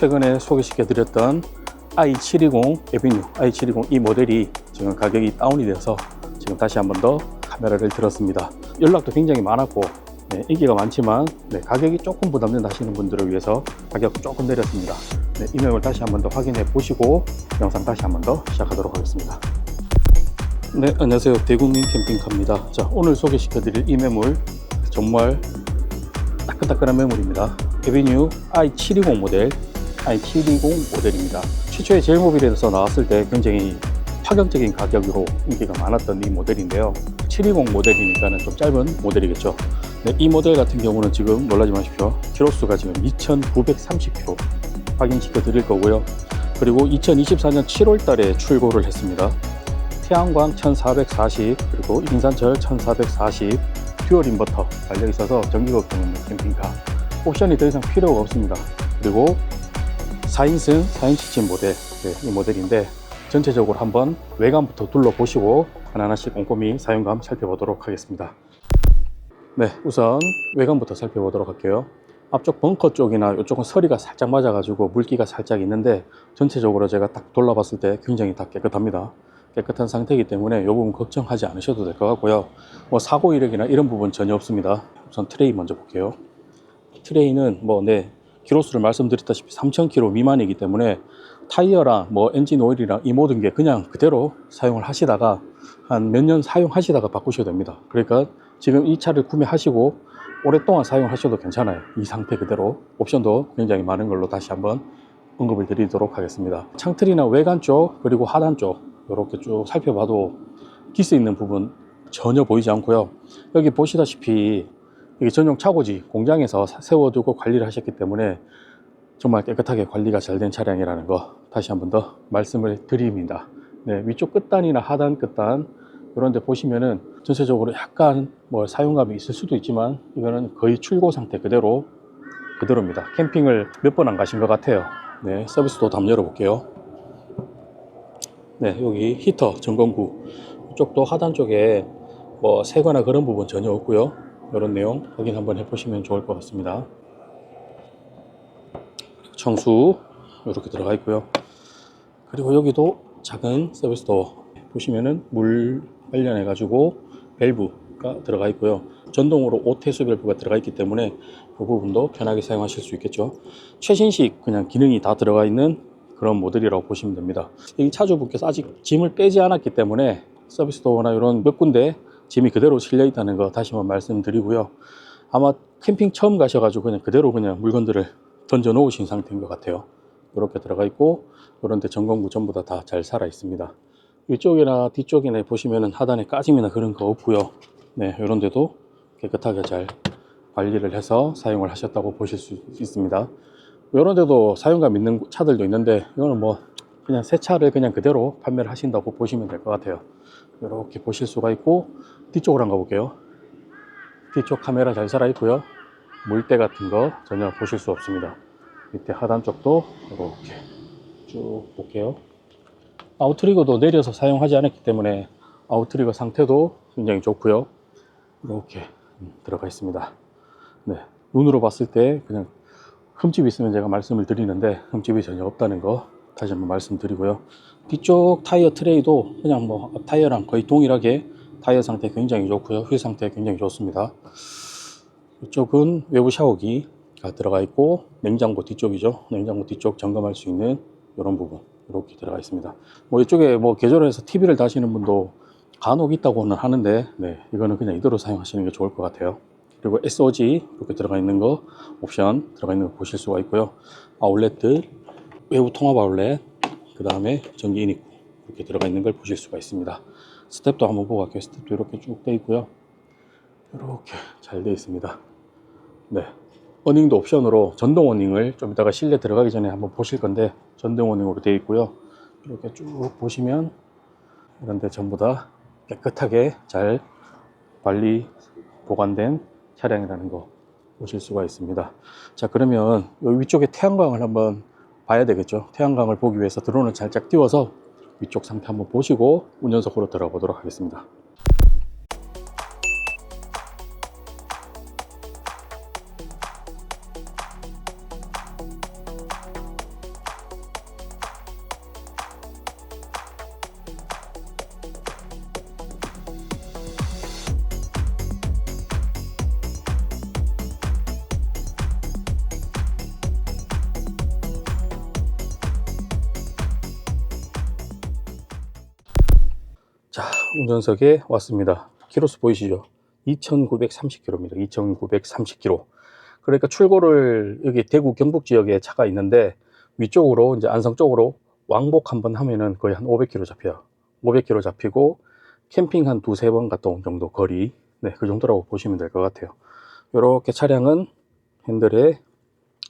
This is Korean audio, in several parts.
최근에 소개시켜 드렸던 i720 에비뉴 i720 이 모델이 지금 가격이 다운이 돼서 지금 다시 한 번 더 카메라를 들었습니다. 연락도 굉장히 많았고 네, 인기가 많지만 네, 가격이 조금 부담된다 하시는 분들을 위해서 가격 조금 내렸습니다. 네, 이 매물 다시 한 번 더 확인해 보시고 영상 다시 한 번 더 시작하도록 하겠습니다. 네, 안녕하세요. 대국민 캠핑카입니다. 자, 오늘 소개시켜 드릴 이 매물 정말 따끈따끈한 매물입니다. 에비뉴 i720 모델, i720 모델입니다. 최초에 제일모빌에서 나왔을 때 굉장히 파격적인 가격으로 인기가 많았던 이 모델인데요. 720 모델이니까는 좀 짧은 모델이겠죠. 네, 이 모델 같은 경우는 지금 놀라지 마십시오. 키로수가 지금 2,930km 확인시켜 드릴 거고요. 그리고 2024년 7월 달에 출고를 했습니다. 태양광 1440 그리고 인산철 1440 듀얼 인버터 달려 있어서 전기 걱정 없는 캠핑카 옵션이 더 이상 필요가 없습니다 그리고 4인승 4인치진 모델 네, 이 모델인데 전체적으로 한번 외관부터 둘러보시고 하나하나씩 꼼꼼히 사용감 살펴보도록 하겠습니다 네 우선 외관부터 살펴보도록 할게요 앞쪽 벙커 쪽이나 이쪽은 서리가 살짝 맞아 가지고 물기가 살짝 있는데 전체적으로 제가 딱 돌아봤을 때 굉장히 다 깨끗합니다 깨끗한 상태이기 때문에 이 부분 걱정하지 않으셔도 될 것 같고요. 뭐 사고 이력이나 이런 부분 전혀 없습니다. 우선 트레이 먼저 볼게요. 트레이는 뭐 네, 키로수를 말씀드렸다시피 3,000km 미만이기 때문에 타이어랑 뭐 엔진 오일이랑 이 모든 게 그냥 그대로 사용을 하시다가 한 몇 년 사용하시다가 바꾸셔도 됩니다. 그러니까 지금 이 차를 구매하시고 오랫동안 사용하셔도 괜찮아요. 이 상태 그대로 옵션도 굉장히 많은 걸로 다시 한번 언급을 드리도록 하겠습니다. 창틀이나 외관 쪽 그리고 하단 쪽 이렇게 쭉 살펴봐도 기스 있는 부분 전혀 보이지 않고요. 여기 보시다시피 이게 전용 차고지 공장에서 사- 세워두고 관리를 하셨기 때문에 정말 깨끗하게 관리가 잘 된 차량이라는 거 다시 한 번 더 말씀을 드립니다. 네, 위쪽 끝단이나 하단 끝단 이런 데 보시면은 전체적으로 약간 뭐 사용감이 있을 수도 있지만 이거는 거의 출고 상태 그대로 그대로입니다. 캠핑을 몇 번 안 가신 것 같아요. 네, 서비스도 한번 열어볼게요. 네, 여기 히터 점검구 이쪽도 하단 쪽에 뭐 새거나 그런 부분 전혀 없고요. 이런 내용 확인 한번 해보시면 좋을 것 같습니다. 청수 이렇게 들어가 있고요. 그리고 여기도 작은 서비스도 보시면은 물 관련해 가지고 밸브가 들어가 있고요. 전동으로 오태수 밸브가 들어가 있기 때문에 그 부분도 편하게 사용하실 수 있겠죠. 최신식 그냥 기능이 다 들어가 있는 그런 모델이라고 보시면 됩니다. 이 차주분께서 아직 짐을 빼지 않았기 때문에 서비스 도어나 이런 몇 군데 짐이 그대로 실려 있다는 거 다시 한번 말씀드리고요. 아마 캠핑 처음 가셔가지고 그냥 그대로 그냥 물건들을 던져 놓으신 상태인 것 같아요. 이렇게 들어가 있고 이런 데 점검구 전부 다 다 잘 살아 있습니다. 이쪽이나 뒤쪽이나 보시면은 하단에 까짐이나 그런 거 없고요. 네, 이런 데도 깨끗하게 잘 관리를 해서 사용을 하셨다고 보실 수 있습니다. 이런 데도 사용감 있는 차들도 있는데 이거는 뭐 그냥 새 차를 그냥 그대로 판매를 하신다고 보시면 될 것 같아요. 이렇게 보실 수가 있고 뒤쪽으로 한번 가볼게요. 뒤쪽 카메라 잘 살아 있고요. 물때 같은 거 전혀 보실 수 없습니다. 밑에 하단 쪽도 이렇게 쭉 볼게요. 아웃트리거도 내려서 사용하지 않았기 때문에 아웃트리거 상태도 굉장히 좋고요. 이렇게 음, 들어가 있습니다. 네, 눈으로 봤을 때 그냥 흠집이 있으면 제가 말씀을 드리는데 흠집이 전혀 없다는 거 다시 한번 말씀드리고요. 뒤쪽 타이어 트레이도 그냥 뭐앞 타이어랑 거의 동일하게 타이어 상태 굉장히 좋고요. 휠 상태 굉장히 좋습니다. 이쪽은 외부 샤워기가 들어가 있고 냉장고 뒤쪽이죠. 냉장고 뒤쪽 점검할 수 있는 이런 부분 이렇게 들어가 있습니다. 뭐 이쪽에 뭐 계절해서 TV를 다시는 분도 간혹 있다고는 하는데 네, 이거는 그냥 이대로 사용하시는 게 좋을 것 같아요. 그리고 SOG 이렇게 들어가 있는 거 옵션 들어가 있는 거 보실 수가 있고요. 아울렛들 외부 통합 아울렛 그 다음에 전기 인입구 이렇게 들어가 있는 걸 보실 수가 있습니다. 스텝도 한번 보고 갈게요. 스텝도 이렇게 쭉 돼 있고요. 이렇게 잘 돼 있습니다. 네. 어닝도 옵션으로 전동 어닝을 좀 이따가 실내 들어가기 전에 한번 보실 건데 전동 어닝으로 되어 있고요. 이렇게 쭉 보시면 이런 데 전부 다 깨끗하게 잘 관리 보관된 차량이라는 거 보실 수가 있습니다. 자, 그러면 여기 위쪽에 태양광을 한번 봐야 되겠죠. 태양광을 보기 위해서 드론을 살짝 띄워서 위쪽 상태 한번 보시고 운전석으로 들어가 보도록 하겠습니다. 운전석에 왔습니다. 키로수 보이시죠? 2,930km입니다. 2,930km. 그러니까 출고를 여기 대구 경북 지역에 차가 있는데 위쪽으로 이제 안성 쪽으로 왕복 한 번 하면은 거의 한 500km 잡혀요. 500km 잡히고 캠핑 한 두세 번 갔다 온 정도 거리. 네, 그 정도라고 보시면 될 것 같아요. 이렇게 차량은 핸들에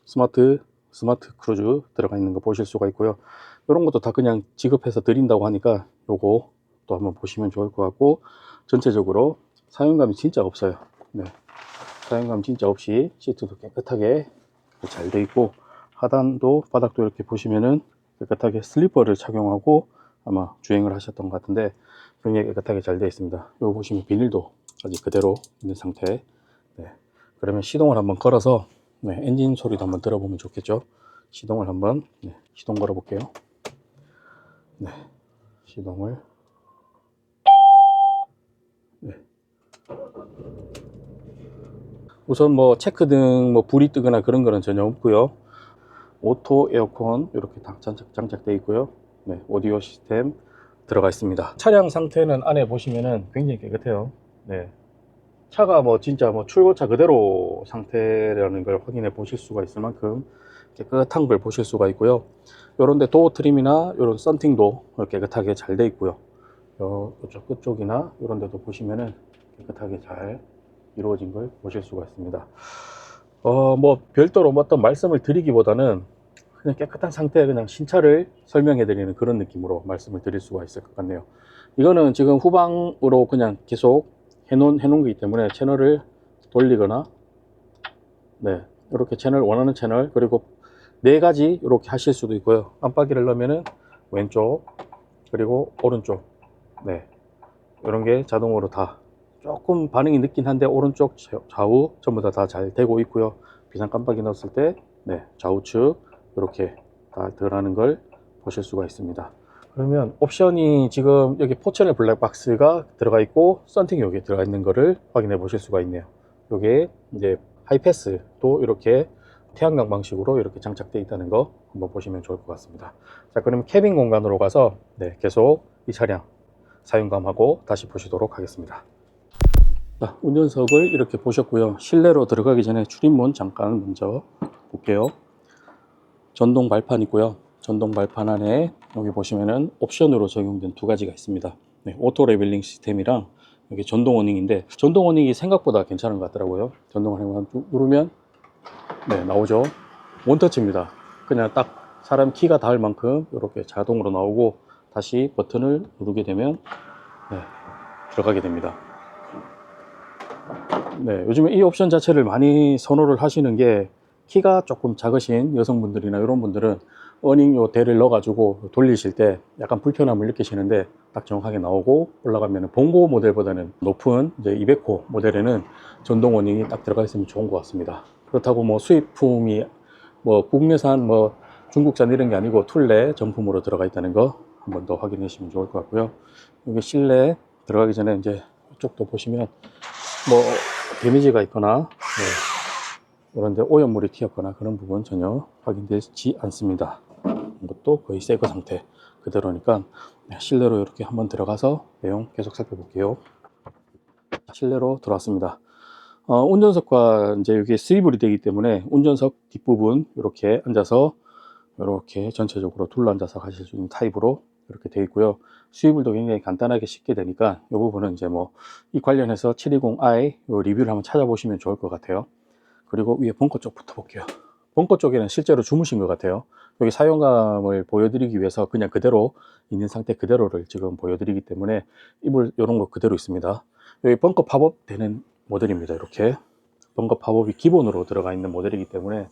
스마트 스마트 크루즈 들어가 있는 거 보실 수가 있고요. 이런 것도 다 그냥 지급해서 드린다고 하니까 요거 또 한번 보시면 좋을 것 같고 전체적으로 사용감이 진짜 없어요. 네. 사용감 진짜 없이 시트도 깨끗하게 잘 돼 있고 하단도 바닥도 이렇게 보시면은 깨끗하게 슬리퍼를 착용하고 아마 주행을 하셨던 것 같은데 굉장히 깨끗하게 잘 되어 있습니다. 여기 보시면 비닐도 아직 그대로 있는 상태. 네. 그러면 시동을 한번 걸어서 네, 엔진 소리도 한번 들어보면 좋겠죠. 시동을 한번 네, 시동 걸어 볼게요. 네, 시동을 네. 우선 뭐 체크등 뭐 불이 뜨거나 그런 거는 전혀 없고요. 오토 에어컨 이렇게 다 장착, 장착되어 있고요. 네, 오디오 시스템 들어가 있습니다. 차량 상태는 안에 보시면은 굉장히 깨끗해요. 네. 차가 뭐 진짜 뭐 출고차 그대로 상태라는 걸 확인해 보실 수가 있을 만큼 깨끗한 걸 보실 수가 있고요. 요런데 도어 트림이나 요런 썬팅도 깨끗하게 잘 돼 있고요. 요, 쪽 끝쪽이나 요런 데도 보시면은 깨끗하게 잘 이루어진 걸 보실 수가 있습니다. 어, 뭐 별도로 뭐 어떤 말씀을 드리기보다는 그냥 깨끗한 상태의 그냥 신차를 설명해 드리는 그런 느낌으로 말씀을 드릴 수가 있을 것 같네요. 이거는 지금 후방으로 그냥 계속 해놓은, 해놓은 거기 때문에 채널을 돌리거나 네 이렇게 채널 원하는 채널 그리고 네 가지 이렇게 하실 수도 있고요 깜빡이를 넣으면은 왼쪽 그리고 오른쪽 네 이런 게 자동으로 다 조금 반응이 늦긴 한데 오른쪽 좌우 전부 다 다 잘 되고 있고요 비상 깜빡이 넣었을 때 네, 좌우측 이렇게 다 들어가는 걸 보실 수가 있습니다 그러면 옵션이 지금 여기 포천의 블랙박스가 들어가 있고 썬팅이 여기 들어가 있는 거를 확인해 보실 수가 있네요. 요게 이제 하이패스도 이렇게 태양광 방식으로 이렇게 장착되어 있다는 거 한번 보시면 좋을 것 같습니다. 자, 그러면 캐빈 공간으로 가서 네, 계속 이 차량 사용감하고 다시 보시도록 하겠습니다. 자, 운전석을 이렇게 보셨고요. 실내로 들어가기 전에 출입문 잠깐 먼저 볼게요. 전동 발판 있고요. 전동 발판 안에 여기 보시면은 옵션으로 적용된 두 가지가 있습니다. 네, 오토 레벨링 시스템이랑 여기 전동 워닝인데 전동 워닝이 생각보다 괜찮은 것 같더라고요. 전동 워닝 누르면 네 나오죠. 원터치입니다. 그냥 딱 사람 키가 닿을 만큼 이렇게 자동으로 나오고 다시 버튼을 누르게 되면 네, 들어가게 됩니다. 네, 요즘에 이 옵션 자체를 많이 선호를 하시는 게 키가 조금 작으신 여성분들이나 이런 분들은 어닝 요 대를 넣어가지고 돌리실 때 약간 불편함을 느끼시는데 딱 정확하게 나오고 올라가면 봉고 모델보다는 높은 이제 200호 모델에는 전동 어닝이 딱 들어가 있으면 좋은 것 같습니다. 그렇다고 뭐 수입품이 뭐 국내산 뭐 중국산 이런 게 아니고 툴레 정품으로 들어가 있다는 거 한 번 더 확인해 주시면 좋을 것 같고요. 여기 실내 들어가기 전에 이제 이쪽도 보시면 뭐 데미지가 있거나 네, 이런 데 오염물이 튀었거나 그런 부분 전혀 확인되지 않습니다. 것도 거의 새거 상태 그대로니까 네, 실내로 이렇게 한번 들어가서 내용 계속 살펴볼게요. 실내로 들어왔습니다. 어, 운전석과 이제 여기 스위블이 되기 때문에 운전석 뒷부분 이렇게 앉아서 이렇게 전체적으로 둘러앉아서 가실 수 있는 타입으로 이렇게 되어 있고요. 스위블도 굉장히 간단하게 쉽게 되니까 이 부분은 이제 뭐 이 관련해서 720i 리뷰를 한번 찾아보시면 좋을 것 같아요. 그리고 위에 벙커 쪽부터 볼게요. 벙커 쪽에는 실제로 주무신 것 같아요. 여기 사용감을 보여드리기 위해서 그냥 그대로 있는 상태 그대로를 지금 보여드리기 때문에 이불 이런 거 그대로 있습니다. 여기 벙커 팝업 되는 모델입니다. 이렇게 벙커 팝업이 기본으로 들어가 있는 모델이기 때문에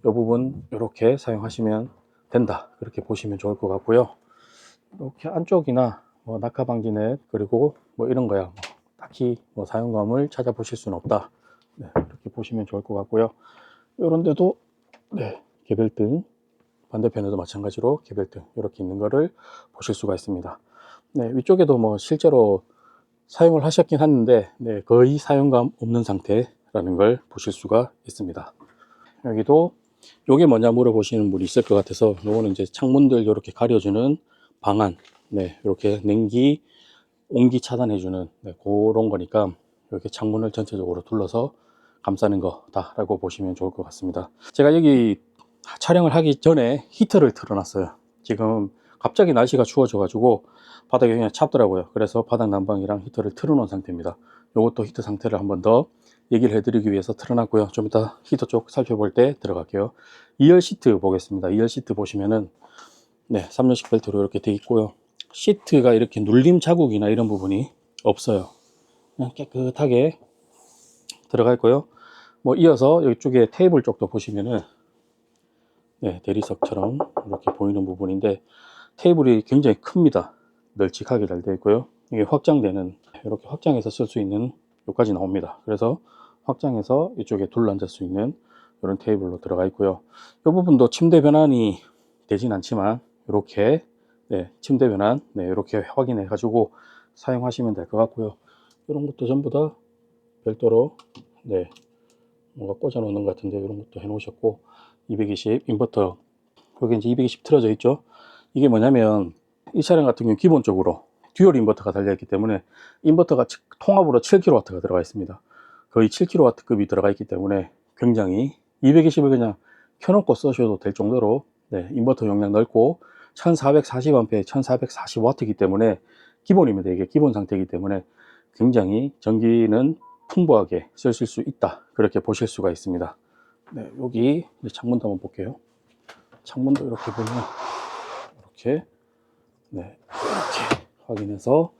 이 부분 이렇게 사용하시면 된다. 그렇게 보시면 좋을 것 같고요. 이렇게 안쪽이나 뭐 낙하 방지넷 그리고 뭐 이런 거야 뭐 딱히 뭐 사용감을 찾아보실 수는 없다. 네, 이렇게 보시면 좋을 것 같고요. 이런 데도 네, 개별등 반대편에도 마찬가지로 개별등 이렇게 있는 거를 보실 수가 있습니다. 네, 위쪽에도 뭐 실제로 사용을 하셨긴 하는데 네, 거의 사용감 없는 상태라는 걸 보실 수가 있습니다. 여기도 요게 뭐냐 물어보시는 분이 있을 것 같아서 요거는 이제 창문들 이렇게 가려주는 방안 네, 이렇게 냉기 온기 차단해주는 네, 그런 거니까 이렇게 창문을 전체적으로 둘러서 감싸는 거다라고 보시면 좋을 것 같습니다. 제가 여기 촬영을 하기 전에 히터를 틀어놨어요. 지금 갑자기 날씨가 추워져가지고 바닥에 그냥 찹더라고요. 그래서 바닥 난방이랑 히터를 틀어놓은 상태입니다. 이것도 히터 상태를 한번 더 얘기를 해드리기 위해서 틀어놨고요. 좀 이따 히터 쪽 살펴볼 때 들어갈게요. 2열 시트 보겠습니다. 2열 시트 보시면은 네, 3연식 벨트로 이렇게 돼 있고요. 시트가 이렇게 눌림 자국이나 이런 부분이 없어요. 그냥 깨끗하게 들어가 있고요. 뭐 이어서 이쪽에 테이블 쪽도 보시면은 네, 대리석처럼 이렇게 보이는 부분인데 테이블이 굉장히 큽니다. 널찍하게 잘 되어 있고요. 이게 확장되는 이렇게 확장해서 쓸 수 있는 여기까지 나옵니다. 그래서 확장해서 이쪽에 둘러앉을 수 있는 이런 테이블로 들어가 있고요. 이 부분도 침대 변환이 되진 않지만 이렇게 네, 침대 변환 네, 이렇게 확인해 가지고 사용하시면 될 것 같고요. 이런 것도 전부 다 별도로 네, 뭔가 꽂아 놓는 것 같은데 이런 것도 해 놓으셨고 220 인버터 여기 이제 220 틀어져 있죠. 이게 뭐냐면 이 차량 같은 경우 기본적으로 듀얼 인버터가 달려있기 때문에 인버터가 치- 통합으로 7kW가 들어가 있습니다. 거의 7kW급이 들어가 있기 때문에 굉장히 220을 그냥 켜놓고 쓰셔도 될 정도로 네, 인버터 용량 넓고 1440A, 1440W이기 때문에 기본입니다. 이게 기본 상태이기 때문에 굉장히 전기는 풍부하게 쓰실 수 있다. 그렇게 보실 수가 있습니다. 네, 여기 창문도 한번 볼게요. 창문도 이렇게 보면 이렇게 네, 이렇게 확인해서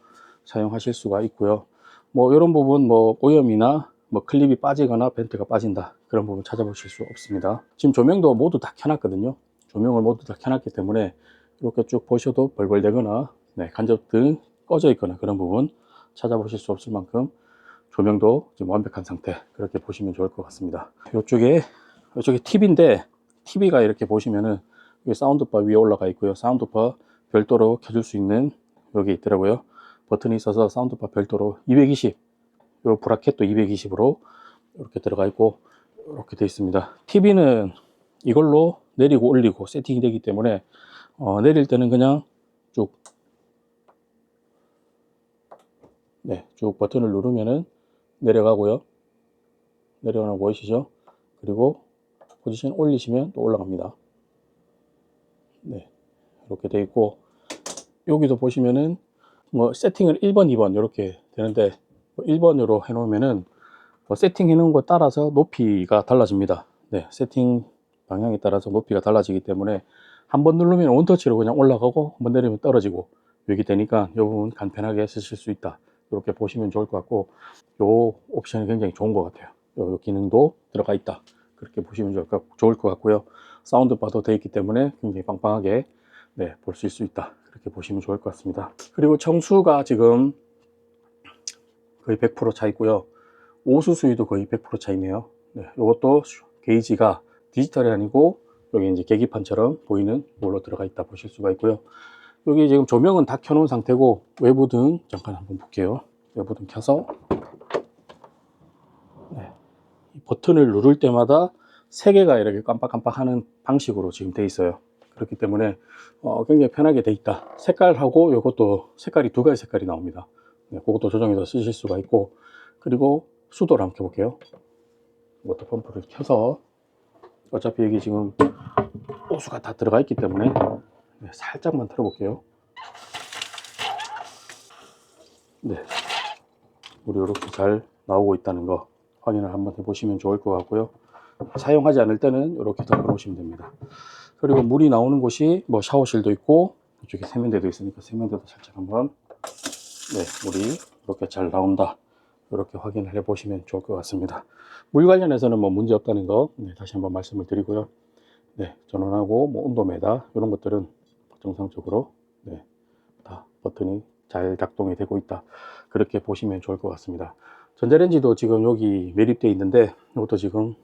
사용하실 수가 있고요. 뭐 이런 부분 뭐 오염이나 뭐 클립이 빠지거나 벤트가 빠진다 그런 부분 찾아보실 수 없습니다. 지금 조명도 모두 다 켜놨거든요. 조명을 모두 다 켜놨기 때문에 이렇게 쭉 보셔도 벌벌대거나 네, 간접 등 꺼져 있거나 그런 부분 찾아보실 수 없을 만큼 조명도 지금 완벽한 상태 그렇게 보시면 좋을 것 같습니다. 이쪽에 이쪽에 TV인데 TV가 이렇게 보시면은 사운드바 위에 올라가 있고요. 사운드바 별도로 켜줄 수 있는 여기 있더라고요. 버튼이 있어서 사운드바 별도로 220, 요 브라켓도 220으로 이렇게 들어가 있고 이렇게 되어 있습니다. TV는 이걸로 내리고 올리고 세팅이 되기 때문에 어, 내릴 때는 그냥 쭉 네, 쭉 버튼을 누르면은 내려가고요. 내려가는 거 보이시죠? 그리고 포지션 올리시면 또 올라갑니다. 네, 이렇게 돼 있고 여기도 보시면은 뭐 세팅을 1번, 2번 이렇게 되는데 1번으로 해놓으면은 뭐 세팅 해 놓은 거 따라서 높이가 달라집니다. 네, 세팅 방향에 따라서 높이가 달라지기 때문에 한 번 누르면 원터치로 그냥 올라가고 한 번 내리면 떨어지고 이렇게 되니까 이 부분 간편하게 쓰실 수 있다. 이렇게 보시면 좋을 것 같고 요 옵션이 굉장히 좋은 것 같아요. 요, 요 기능도 들어가 있다. 그렇게 보시면 좋을 것, 좋을 것 같고요. 사운드바도 되어 있기 때문에 굉장히 빵빵하게 네, 볼 수 있다. 그렇게 보시면 좋을 것 같습니다. 그리고 청수가 지금 거의 100%차 있고요. 오수 수위도 거의 100%차 있네요. 네, 이것도 게이지가 디지털이 아니고 여기 이제 계기판처럼 보이는 걸로 들어가 있다 보실 수가 있고요. 여기 지금 조명은 다 켜놓은 상태고 외부 등 잠깐 한번 볼게요. 외부 등 켜서 네, 이 버튼을 누를 때마다 세 개가 이렇게 깜빡깜빡하는 방식으로 지금 돼 있어요. 그렇기 때문에 어, 굉장히 편하게 돼 있다. 색깔하고 이것도 색깔이 두 가지 색깔이 나옵니다. 네, 그것도 조정해서 쓰실 수가 있고 그리고 수도를 한번 켜볼게요. 이것도 펌프를 켜서 어차피 여기 지금 호수가 다 들어가 있기 때문에 네, 살짝만 틀어볼게요. 네, 물이 이렇게 잘 나오고 있다는 거 확인을 한번 해보시면 좋을 것 같고요. 사용하지 않을 때는 이렇게 덮어 놓으시면 됩니다. 그리고 물이 나오는 곳이 뭐 샤워실도 있고 이쪽에 세면대도 있으니까 세면대도 살짝 한번 네, 물이 이렇게 잘 나온다. 이렇게 확인을 해 보시면 좋을 것 같습니다. 물 관련해서는 뭐 문제 없다는 거 네, 다시 한번 말씀을 드리고요. 네, 전원하고 뭐 온도 메다 이런 것들은 정상적으로 네, 다 버튼이 잘 작동이 되고 있다. 그렇게 보시면 좋을 것 같습니다. 전자레인지도 지금 여기 매립되어 있는데 이것도 지금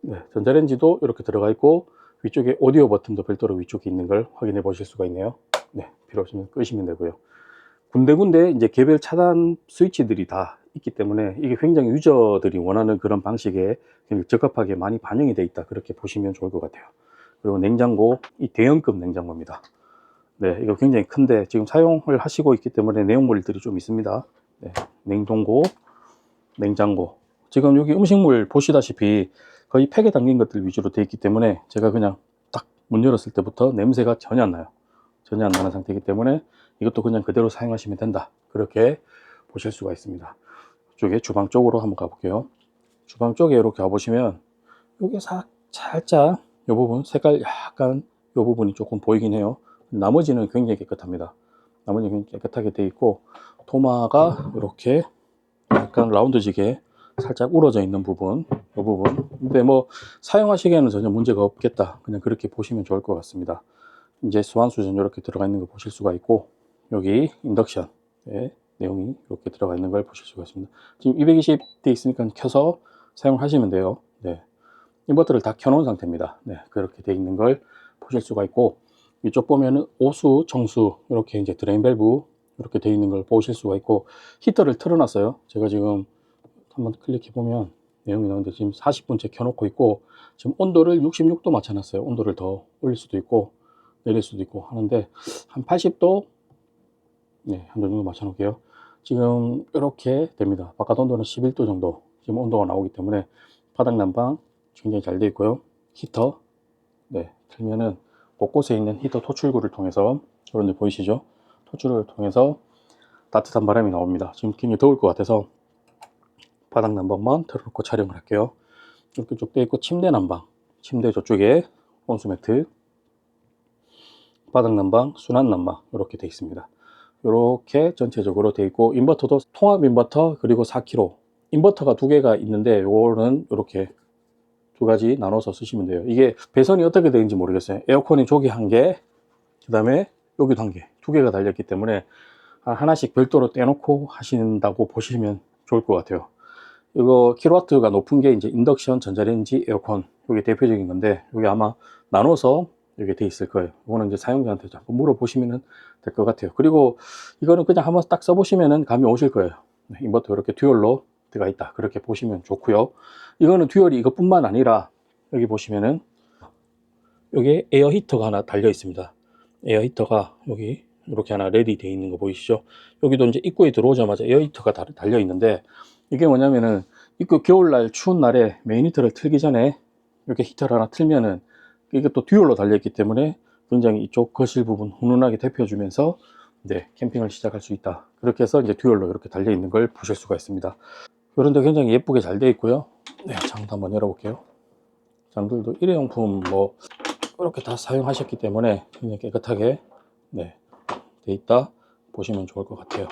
네, 전자레인지도 이렇게 들어가 있고 위쪽에 오디오 버튼도 별도로 위쪽에 있는 걸 확인해 보실 수가 있네요. 네, 필요 없으면 끄시면 되고요. 군데군데 이제 개별 차단 스위치들이 다 있기 때문에 이게 굉장히 유저들이 원하는 그런 방식에 적합하게 많이 반영이 돼 있다. 그렇게 보시면 좋을 것 같아요. 그리고 냉장고, 이 대형급 냉장고입니다. 네, 이거 굉장히 큰데 지금 사용을 하시고 있기 때문에 내용물들이 좀 있습니다. 네, 냉동고, 냉장고. 지금 여기 음식물 보시다시피 거의 팩에 담긴 것들 위주로 되어 있기 때문에 제가 그냥 딱 문 열었을 때부터 냄새가 전혀 안 나요. 전혀 안 나는 상태이기 때문에 이것도 그냥 그대로 사용하시면 된다. 그렇게 보실 수가 있습니다. 이쪽에 주방 쪽으로 한번 가볼게요. 주방 쪽에 이렇게 와보시면 사, 살짝 이 부분 색깔 약간 이 부분이 조금 보이긴 해요. 나머지는 굉장히 깨끗합니다. 나머지는 깨끗하게 되어 있고 토마가 이렇게 약간 라운드지게 살짝 우러져 있는 부분, 이 부분. 근데 뭐 사용하시기에는 전혀 문제가 없겠다. 그냥 그렇게 보시면 좋을 것 같습니다. 이제 수완수전 이렇게 들어가 있는 거 보실 수가 있고 여기 인덕션 의 내용이 이렇게 들어가 있는 걸 보실 수가 있습니다. 지금 220돼 있으니까 켜서 사용하시면 돼요. 네. 인버터를 다 켜놓은 상태입니다. 네. 그렇게 돼 있는 걸 보실 수가 있고 이쪽 보면은 오수, 정수 이렇게 이제 드레인 밸브 이렇게 돼 있는 걸 보실 수가 있고 히터를 틀어놨어요. 제가 지금 한번 클릭해 보면 내용이 나오는데 지금 40분째 켜놓고 있고 지금 온도를 66도 맞춰놨어요. 온도를 더 올릴 수도 있고 내릴 수도 있고 하는데 한 80도 네, 한 정도 맞춰 놓을게요. 지금 이렇게 됩니다. 바깥 온도는 11도 정도 지금 온도가 나오기 때문에 바닥 난방 굉장히 잘 되어 있고요. 히터 네, 틀면은 곳곳에 있는 히터 토출구를 통해서 데 보이시죠? 토출구를 통해서 따뜻한 바람이 나옵니다. 지금 굉장히 더울 것 같아서 바닥 난방만 틀어놓고 촬영을 할게요. 이렇게 쭉 되어 있고 침대 난방, 침대 저쪽에 온수 매트, 바닥 난방, 순환 난방 이렇게 되어 있습니다. 이렇게 전체적으로 되어 있고 인버터도 통합 인버터 그리고 4kg 인버터가 두 개가 있는데 요거는 이렇게 두 가지 나눠서 쓰시면 돼요. 이게 배선이 어떻게 되는지 모르겠어요. 에어컨이 저기 한 개, 그 다음에 여기도 한 개, 두 개가 달렸기 때문에 하나씩 별도로 떼놓고 하신다고 보시면 좋을 것 같아요. 이거 킬로와트가 높은 게 이제 인덕션, 전자레인지, 에어컨 이게 대표적인 건데 여기 아마 나눠서 이렇게 돼 있을 거예요. 이거는 이제 사용자한테 한번 물어보시면 될 것 같아요. 그리고 이거는 그냥 한번 딱 써보시면 감이 오실 거예요. 네, 인버터 이렇게 듀얼로 들어가 있다. 그렇게 보시면 좋고요. 이거는 듀얼이 이것뿐만 아니라 여기 보시면은 여기 에어 히터가 하나 달려 있습니다. 에어 히터가 여기 이렇게 하나 레디 되어 있는 거 보이시죠? 여기도 이제 입구에 들어오자마자 에어 히터가 달- 달려 있는데 이게 뭐냐면은 입구 겨울날 추운 날에 메인 히터를 틀기 전에 이렇게 히터를 하나 틀면은 이게 또 듀얼로 달려있기 때문에 굉장히 이쪽 거실 부분 훈훈하게 데펴주면서 네, 캠핑을 시작할 수 있다. 그렇게 해서 이제 듀얼로 이렇게 달려있는 걸 보실 수가 있습니다. 그런데 굉장히 예쁘게 잘 되어 있고요. 네, 장도 한번 열어볼게요. 장들도 일회용품 뭐 이렇게 다 사용하셨기 때문에 굉장히 깨끗하게 네, 돼 있다 보시면 좋을 것 같아요.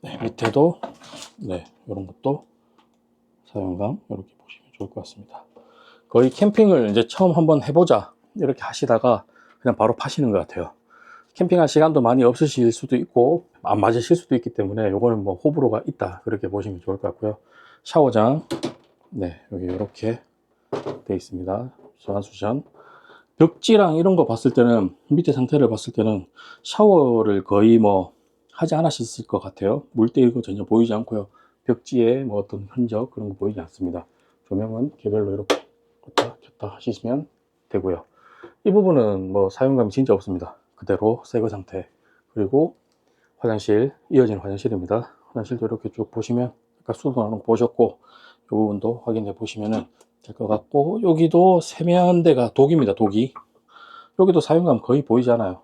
네, 밑에도 네, 이런 것도 사용감 이렇게 보시면 좋을 것 같습니다. 거의 캠핑을 이제 처음 한번 해보자 이렇게 하시다가 그냥 바로 파시는 것 같아요. 캠핑할 시간도 많이 없으실 수도 있고 안 맞으실 수도 있기 때문에 요거는 뭐 호불호가 있다 그렇게 보시면 좋을 것 같고요. 샤워장 네 여기 이렇게 돼 있습니다. 소환수전 벽지랑 이런 거 봤을 때는 밑에 상태를 봤을 때는 샤워를 거의 뭐 하지 않으셨을 것 같아요. 물때이고 전혀 보이지 않고요. 벽지에 뭐 어떤 흔적 그런 거 보이지 않습니다. 조명은 개별로 이렇게 껐다 켰다 하시면 되고요. 이 부분은 뭐 사용감이 진짜 없습니다. 그대로 새거 상태. 그리고 화장실, 이어진 화장실입니다. 화장실도 이렇게 쭉 보시면 아까 수도 나는 거 보셨고 이 부분도 확인해 보시면은 될것 같고 여기도 세면대가 독입니다. 독이. 여기도 사용감 거의 보이지 않아요.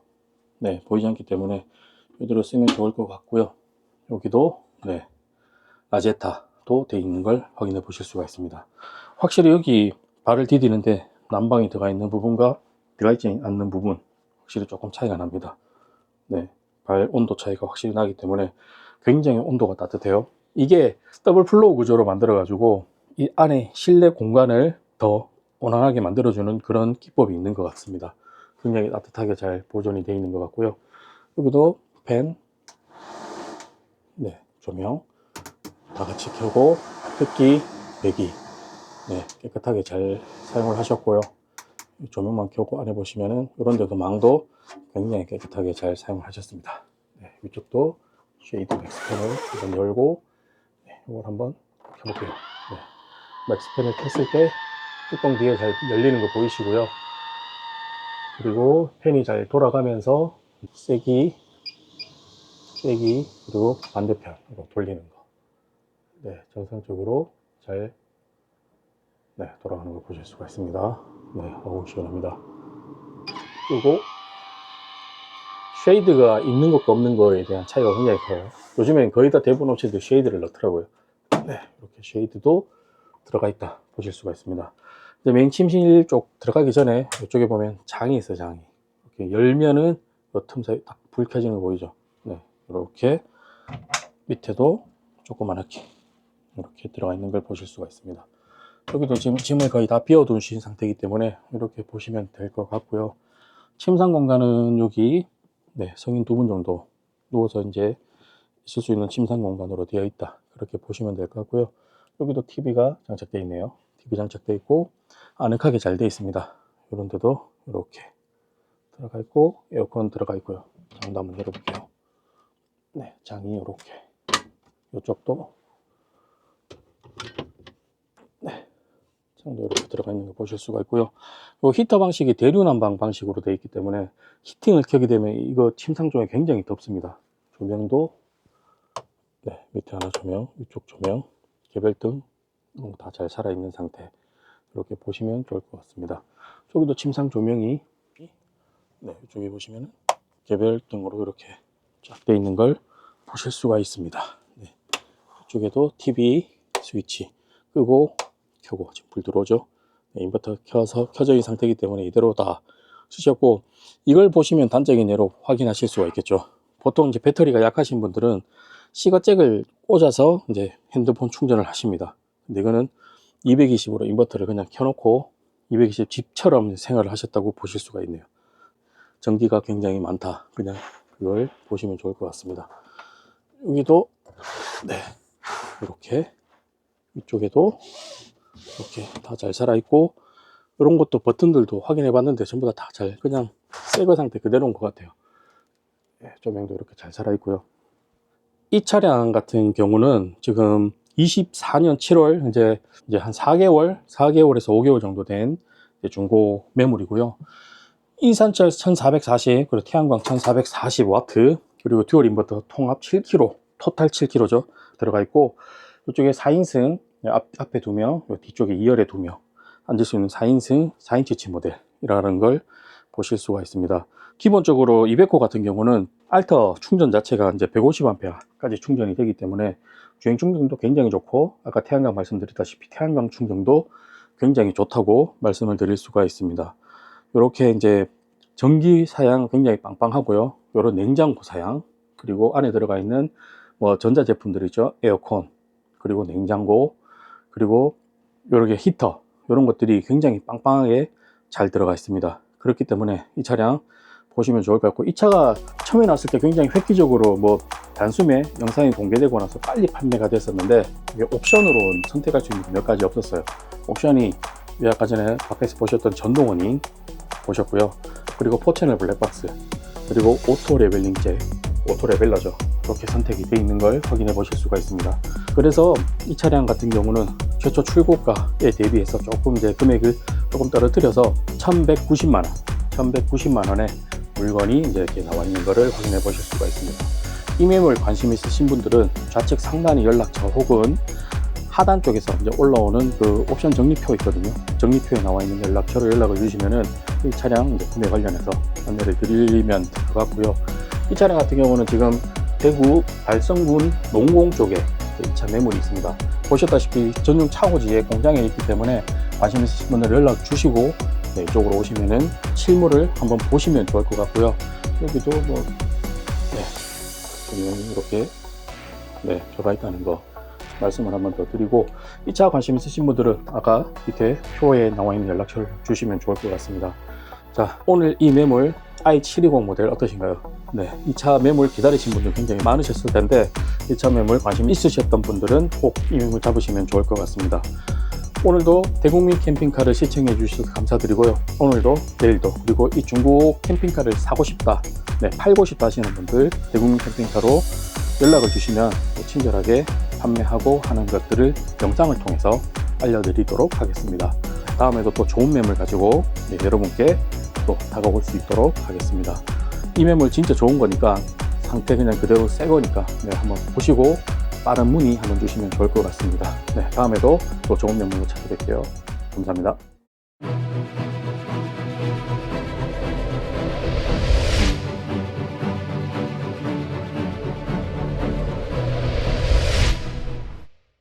네, 보이지 않기 때문에 이대로 쓰면 좋을 것 같고요. 여기도 네, 라제타도 되어 있는 걸 확인해 보실 수가 있습니다. 확실히 여기 발을 디디는데 난방이 들어가 있는 부분과 들어가 있지 않는 부분 확실히 조금 차이가 납니다. 네, 발 온도 차이가 확실히 나기 때문에 굉장히 온도가 따뜻해요. 이게 더블 플로우 구조로 만들어 가지고 이 안에 실내 공간을 더 온화하게 만들어주는 그런 기법이 있는 것 같습니다. 굉장히 따뜻하게 잘 보존이 되어 있는 것 같고요. 여기도 팬, 네, 조명 다 같이 켜고 흡기, 배기 네, 깨끗하게 잘 사용을 하셨고요. 이 조명만 켜고 안에 보시면은 이런 데도 망도 굉장히 깨끗하게 잘 사용을 하셨습니다. 네, 이쪽도 쉐이드 맥스팬을 한번 열고 네, 이걸 한번 켜볼게요. 네, 맥스팬을 켰을 때 뚜껑 뒤에 잘 열리는 거 보이시고요. 그리고 팬이 잘 돌아가면서 세기, 세기, 그리고 반대편으로 돌리는 거. 네, 정상적으로 잘 네, 돌아가는 걸 보실 수가 있습니다. 네, 어우, 시원합니다. 그리고 쉐이드가 있는 것과 없는 거에 대한 차이가 굉장히 커요. 요즘엔 거의 다 대부분 업체들 쉐이드를 넣더라고요. 네, 이렇게 쉐이드도 들어가 있다 보실 수가 있습니다. 이제 메인 침실 쪽 들어가기 전에 이쪽에 보면 장이 있어요, 장이. 이렇게 열면은 이틈 사이 딱 불 켜지는 거 보이죠? 네, 이렇게 밑에도 조그만하게 이렇게 들어가 있는 걸 보실 수가 있습니다. 여기도 지금 짐을 거의 다 비워두신 상태이기 때문에 이렇게 보시면 될 것 같고요. 침상 공간은 여기 네, 성인 두 분 정도 누워서 이제 있을 수 있는 침상 공간으로 되어 있다. 그렇게 보시면 될 것 같고요. 여기도 TV가 장착되어 있네요. TV 장착되어 있고 아늑하게 잘 되어 있습니다. 이런 데도 이렇게 들어가 있고 에어컨 들어가 있고요. 장도 한번 열어볼게요. 네, 장이 이렇게 이쪽도 장도 이렇게 들어가 있는 거 보실 수가 있고요. 이 히터 방식이 대류난방 방식으로 되어 있기 때문에 히팅을 켜게 되면 이거 침상 쪽에 굉장히 덥습니다. 조명도 네, 밑에 하나 조명, 위쪽 조명, 개별등 다잘 살아있는 상태 이렇게 보시면 좋을 것 같습니다. 저기도 침상 조명이 네, 이쪽에 보시면 개별등으로 이렇게 쫙 되어 있는 걸 보실 수가 있습니다. 네, 이쪽에도 TV 스위치 끄고 켜고 지금 불 들어오죠. 네, 인버터 켜서 켜져 있는 상태이기 때문에 이대로 다 쓰셨고 이걸 보시면 단적인 예로 확인하실 수가 있겠죠. 보통 이제 배터리가 약하신 분들은 시거잭을 꽂아서 이제 핸드폰 충전을 하십니다. 근데 이거는 220으로 인버터를 그냥 켜놓고 220 집처럼 생활을 하셨다고 보실 수가 있네요. 전기가 굉장히 많다. 그냥 그걸 보시면 좋을 것 같습니다. 여기도 네 이렇게 이쪽에도 이렇게 다 잘 살아 있고 이런 것도 버튼들도 확인해 봤는데 전부 다잘 그냥 새거 상태 그대로인 것 같아요. 네, 조명도 이렇게 잘 살아 있고요. 이 차량 같은 경우는 지금 24년 7월 이제 이제 한 4개월, 4개월에서 5개월 정도 된 중고 매물이고요. 인산철 1440 그리고 태양광 1440 와트 그리고 듀얼 인버터 통합 7kg, 토탈 7kg죠 들어가 있고 이쪽에 4인승 앞, 앞에 두 명, 뒤쪽에 2열에 두 명 앉을 수 있는 4인승 4인치치 모델이라는 걸 보실 수가 있습니다. 기본적으로 200호 같은 경우는 알터 충전 자체가 이제 150A까지 충전이 되기 때문에 주행 충전도 굉장히 좋고 아까 태양광 말씀드렸다시피 태양광 충전도 굉장히 좋다고 말씀을 드릴 수가 있습니다. 이렇게 이제 전기 사양 굉장히 빵빵하고요. 이런 냉장고 사양 그리고 안에 들어가 있는 뭐 전자 제품들이죠. 에어컨 그리고 냉장고 그리고 이렇게 히터 이런 것들이 굉장히 빵빵하게 잘 들어가 있습니다. 그렇기 때문에 이 차량 보시면 좋을 것 같고 이 차가 처음에 나왔을 때 굉장히 획기적으로 뭐 단숨에 영상이 공개되고 나서 빨리 판매가 됐었는데 이게 옵션으로 선택할 수 있는 몇 가지 없었어요. 옵션이 아까 전에 밖에서 보셨던 전동원인 보셨고요. 그리고 포채널 블랙박스 그리고 오토 레벨링제 오토 레벨러죠. 이렇게 선택이 되어 있는 걸 확인해 보실 수가 있습니다. 그래서 이 차량 같은 경우는 최초 출고가에 대비해서 조금 이제 금액을 조금 떨어뜨려서 1190만 원 1190만 원에 물건이 이제 이렇게 나와 있는 것을 확인해 보실 수가 있습니다. 이 매물 관심 있으신 분들은 좌측 상단의 연락처 혹은 하단 쪽에서 이제 올라오는 그 옵션 정리표 있거든요. 정리표에 나와 있는 연락처로 연락을 주시면은 이 차량 이제 구매 관련해서 안내를 드리면 될 것 같고요. 이 차량 같은 경우는 지금 대구 달성군 농공 쪽에 이차 매물이 있습니다. 보셨다시피 전용 차고지에 공장에 있기 때문에 관심 있으신 분들 연락 주시고 네, 이쪽으로 오시면은 실물을 한번 보시면 좋을 것 같고요. 여기도 뭐, 네, 이렇게, 네, 들어가 있다는 거 말씀을 한번 더 드리고, 이 차 관심 있으신 분들은 아까 밑에 표에 나와 있는 연락처를 주시면 좋을 것 같습니다. 자, 오늘 이 매물 i720 모델 어떠신가요? 네, 이차 매물 기다리신 분들 굉장히 많으셨을 텐데, 이차 매물 관심 있으셨던 분들은 꼭 이 매물 잡으시면 좋을 것 같습니다. 오늘도 대국민 캠핑카를 시청해 주셔서 감사드리고요. 오늘도 내일도 그리고 이 중고 캠핑카를 사고 싶다, 네, 팔고 싶다 하시는 분들 대국민 캠핑카로 연락을 주시면 또 친절하게 판매하고 하는 것들을 영상을 통해서 알려드리도록 하겠습니다. 다음에도 또 좋은 매물 가지고 네, 여러분께 또 다가올 수 있도록 하겠습니다. 이 매물 진짜 좋은 거니까 상태 그냥 그대로 새 거니까 네, 한번 보시고 빠른 문의 한번 주시면 좋을 것 같습니다. 네, 다음에도 또 좋은 매물로 찾아뵐게요. 감사합니다.